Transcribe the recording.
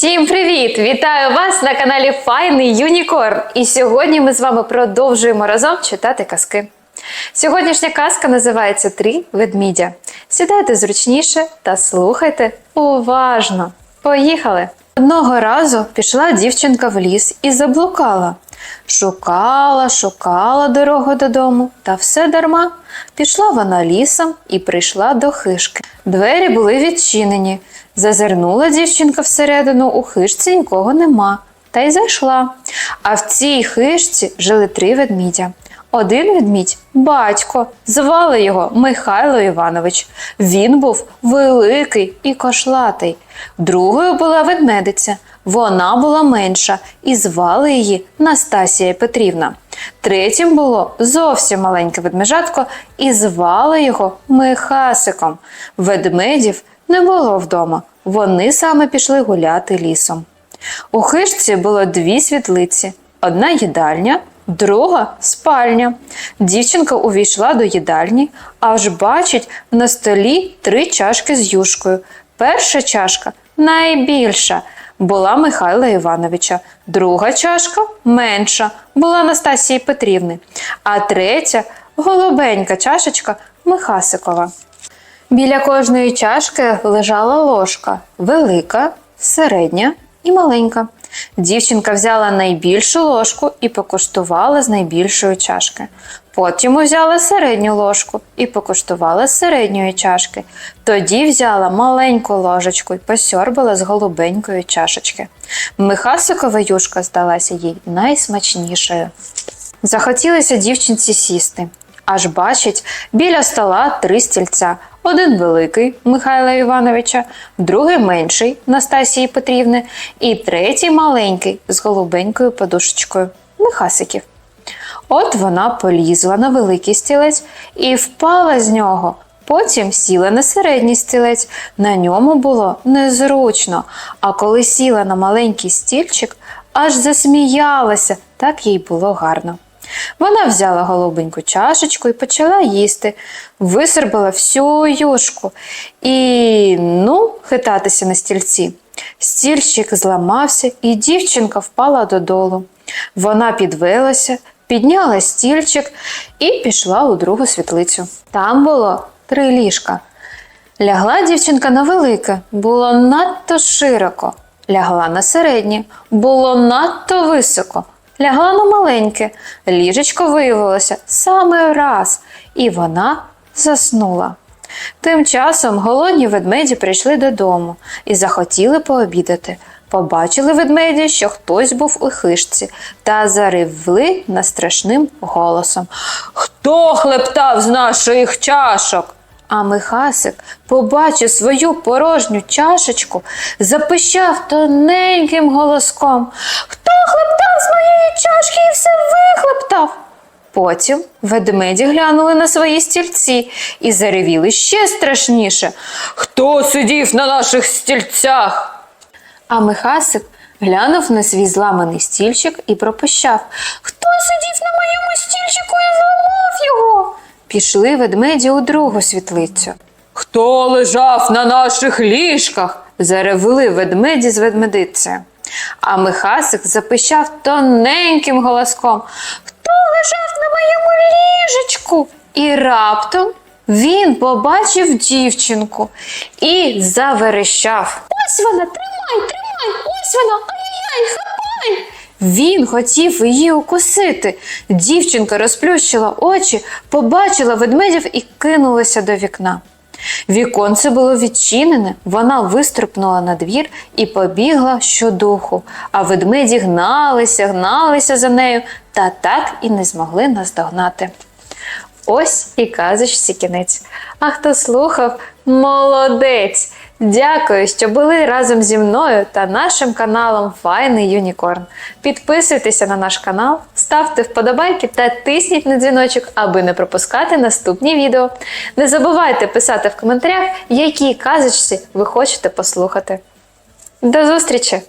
Всім привіт! Вітаю вас на каналі Файний Юнікорн. І сьогодні ми з вами продовжуємо разом читати казки. Сьогоднішня казка називається Три ведмідя. Сідайте зручніше та слухайте уважно. Поїхали! Одного разу пішла дівчинка в ліс і заблукала. Шукала, шукала дорогу додому, та все дарма. Пішла вона лісом і прийшла до хишки. Двері були відчинені. Зазирнула дівчинка всередину, у хишці нікого нема, та й зайшла. А в цій хишці жили три ведмідя. Один ведмідь батько, звали його Михайло Іванович. Він був великий і кошлатий. Другою була ведмедиця. Вона була менша і звали її Настасія Петрівна. Третім було зовсім маленьке ведмежатко, і звали його Михасиком. Ведмедів не було вдома. Вони саме пішли гуляти лісом. У хижці було дві світлиці: одна їдальня, друга спальня. Дівчинка увійшла до їдальні, аж бачить на столі три чашки з юшкою. Перша чашка найбільша була Михайла Івановича, друга чашка менша була Настасії Петрівни, а третя голубенька чашечка Михасикова. Біля кожної чашки лежала ложка велика, середня і маленька. Дівчинка взяла найбільшу ложку і покуштувала з найбільшої чашки. Потім взяла середню ложку і покуштувала з середньої чашки. Тоді взяла маленьку ложечку і посьорбала з голубенької чашечки. Михасикова юшка здалася їй найсмачнішою. Захотілося дівчинці сісти. Аж бачить біля стола три стільця. Один великий Михайла Івановича, другий менший Настасії Петрівни і третій маленький з голубенькою подушечкою Михасиків. От вона полізла на великий стілець і впала з нього. Потім сіла на середній стілець. На ньому було незручно. А коли сіла на маленький стільчик, аж засміялася, так їй було гарно. Вона взяла голубеньку чашечку і почала їсти, висербила всю юшку і ну, хитатися на стільці. Стільчик зламався, і дівчинка впала додолу. Вона підвелася, підняла стільчик і пішла у другу світлицю. Там було три ліжка. Лягла дівчинка на велике, було надто широко. Лягла на середнє, було надто високо. Лягла на маленьке, ліжечко виявилося саме раз, і вона заснула. Тим часом голодні ведмеді прийшли додому і захотіли пообідати. Побачили ведмеді, що хтось був у хижці, та заривли настрашним голосом. Хто хлептав з наших чашок? А Михасик, побачив свою порожню чашечку, запищав тоненьким голоском. Хто хлептав з моєї чашки і все вихлептав? Потім ведмеді глянули на свої стільці і заревіли ще страшніше. Хто сидів на наших стільцях? А Михасик глянув на свій зламаний стільчик і пропищав Хто сидів на моєму стільчику і зламав його? Пішли ведмеді у другу світлицю. Хто лежав на наших ліжках? заревели ведмеді з ведмедицею. А Михасик запищав тоненьким голоском Хто лежав на моєму ліжечку? І раптом він побачив дівчинку і заверещав. Ось вона, тримай, тримай, ось вона, ай-яй, хапай. Він хотів її укусити. Дівчинка розплющила очі, побачила ведмедів і кинулася до вікна. Віконце було відчинене, вона вистрипнула на двір і побігла щодуху, а ведмеді гналися, гналися за нею та так і не змогли наздогнати. Ось і казочці кінець. А хто слухав, молодець! Дякую, що були разом зі мною та нашим каналом Файний Юнікорн. Підписуйтеся на наш канал, ставте вподобайки та тисніть на дзвіночок, аби не пропускати наступні відео. Не забувайте писати в коментарях, які казочці ви хочете послухати. До зустрічі!